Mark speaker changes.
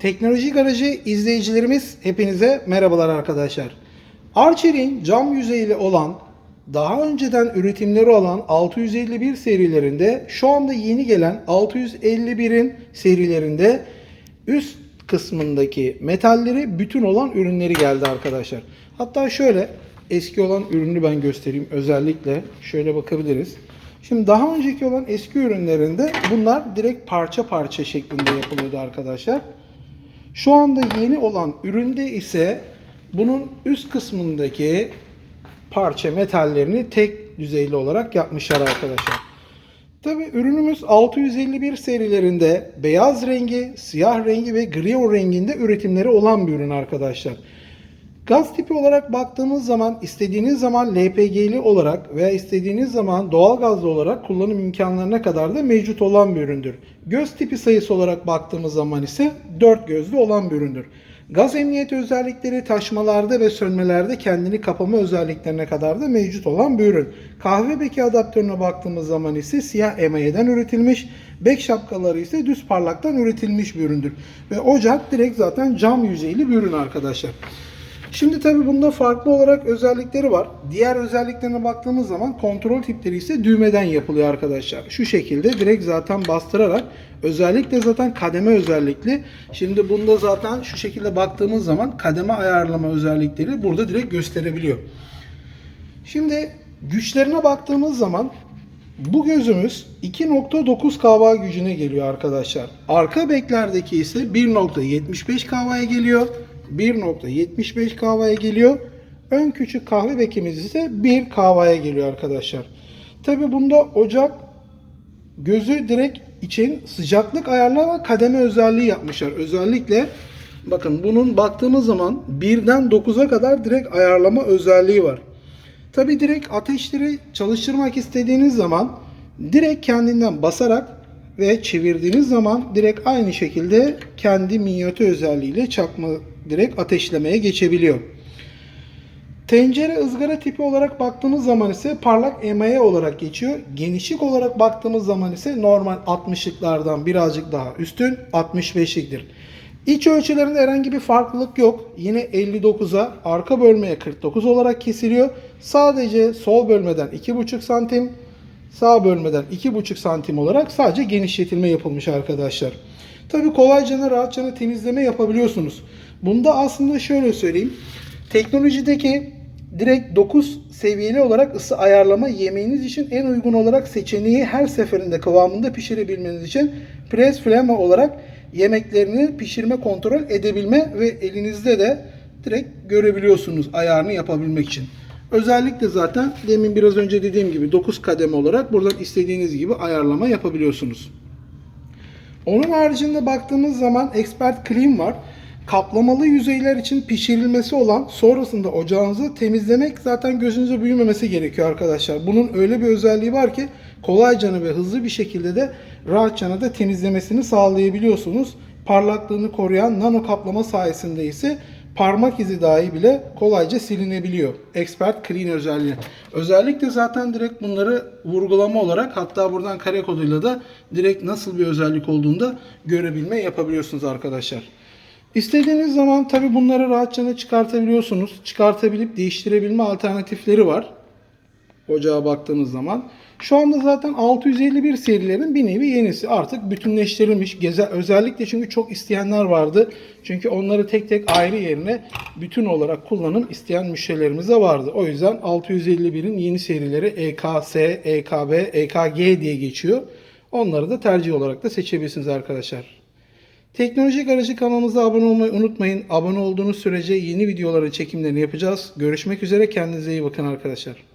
Speaker 1: Teknoloji Garajı izleyicilerimiz hepinize merhabalar arkadaşlar. Arçelik'in cam yüzeyli olan daha önceden üretimleri olan 651 serilerinde şu anda yeni gelen 651'in serilerinde üst kısmındaki metalleri bütün olan ürünleri geldi arkadaşlar. Hatta şöyle eski olan ürünü ben göstereyim özellikle şöyle bakabiliriz. Şimdi daha önceki olan eski ürünlerinde bunlar direkt parça parça şeklinde yapılıyordu arkadaşlar. Şu anda yeni olan üründe ise bunun üst kısmındaki parça metallerini tek düzeyli olarak yapmışlar arkadaşlar. Tabi ürünümüz 651 serilerinde beyaz rengi, siyah rengi ve gri renginde üretimleri olan bir ürün arkadaşlar. Gaz tipi olarak baktığımız zaman istediğiniz zaman LPG'li olarak veya istediğiniz zaman doğal gazlı olarak kullanım imkanlarına kadar da mevcut olan bir üründür. Göz tipi sayısı olarak baktığımız zaman ise 4 gözlü olan bir üründür. Gaz emniyeti özellikleri taşmalarda ve sönmelerde kendini kapama özelliklerine kadar da mevcut olan bir ürün. Kahve beki adaptörüne baktığımız zaman ise siyah emaye'den üretilmiş, bek şapkaları ise düz parlaktan üretilmiş bir üründür. Ve ocak direkt zaten cam yüzeyli bir ürün arkadaşlar. Şimdi tabi bunda farklı olarak özellikleri var. Diğer özelliklerine baktığımız zaman kontrol tipleri ise düğmeden yapılıyor arkadaşlar. Şu şekilde direkt zaten bastırarak özellikle zaten kademe özellikli. Şimdi bunda zaten şu şekilde baktığımız zaman kademe ayarlama özellikleri burada direkt gösterebiliyor. Şimdi güçlerine baktığımız zaman bu gözümüz 2.9 kW gücüne geliyor arkadaşlar. Arka beklerdeki ise 1.75 kW'ya geliyor. 1.75 kahvaya geliyor. Ön küçük kahve bekimiz ise 1 kahvaya geliyor arkadaşlar. Tabi bunda ocak gözü direkt için sıcaklık ayarlama kademe özelliği yapmışlar. Özellikle bakın bunun baktığımız zaman 1'den 9'a kadar direkt ayarlama özelliği var. Tabi direkt ateşleri çalıştırmak istediğiniz zaman direkt kendinden basarak ve çevirdiğiniz zaman direkt aynı şekilde kendi minyatür özelliğiyle çakma direkt ateşlemeye geçebiliyor. Tencere ızgara tipi olarak baktığımız zaman ise parlak emaye olarak geçiyor. Genişlik olarak baktığımız zaman ise normal 60'lıklardan birazcık daha üstün 65'liktir. İç ölçülerinde herhangi bir farklılık yok. Yine 59'a, arka bölmeye 49 olarak kesiliyor. Sadece sol bölmeden 2,5 santim, sağ bölmeden 2,5 santim olarak sadece genişletilme yapılmış arkadaşlar. Tabi kolayca rahatça temizleme yapabiliyorsunuz. Bunda aslında şöyle söyleyeyim. Teknolojideki direkt 9 seviyeli olarak ısı ayarlama yemeğiniz için en uygun olarak seçeneği her seferinde kıvamında pişirebilmeniz için press flame olarak yemeklerini pişirme kontrol edebilme ve elinizde de direkt görebiliyorsunuz ayarını yapabilmek için. Özellikle zaten demin biraz önce dediğim gibi 9 kademe olarak buradan istediğiniz gibi ayarlama yapabiliyorsunuz. Onun haricinde baktığımız zaman Expert Clean var. Kaplamalı yüzeyler için pişirilmesi olan sonrasında ocağınızı temizlemek zaten gözünüze büyümemesi gerekiyor arkadaşlar. Bunun öyle bir özelliği var ki kolayca ve hızlı bir şekilde de rahatça da temizlemesini sağlayabiliyorsunuz. Parlaklığını koruyan nano kaplama sayesinde ise parmak izi dahi bile kolayca silinebiliyor. Expert Clean özelliği. Özellikle zaten direkt bunları vurgulama olarak hatta buradan kare koduyla da direkt nasıl bir özellik olduğunu da görebilme yapabiliyorsunuz arkadaşlar. İstediğiniz zaman tabi bunları rahatça çıkartabiliyorsunuz. Çıkartabilip değiştirebilme alternatifleri var. Ocağa baktığınız zaman. Şu anda zaten 651 serilerin bir nevi yenisi. Artık bütünleştirilmiş. Geze, özellikle çünkü çok isteyenler vardı. Çünkü onları tek tek ayrı yerine bütün olarak kullanım isteyen müşterilerimiz de vardı. O yüzden 651'in yeni serileri EKS, EKB, EKG diye geçiyor. Onları da tercih olarak da seçebilirsiniz arkadaşlar. Teknoloji Garajı kanalımıza abone olmayı unutmayın. Abone olduğunuz sürece yeni videoların çekimlerini yapacağız. Görüşmek üzere. Kendinize iyi bakın arkadaşlar.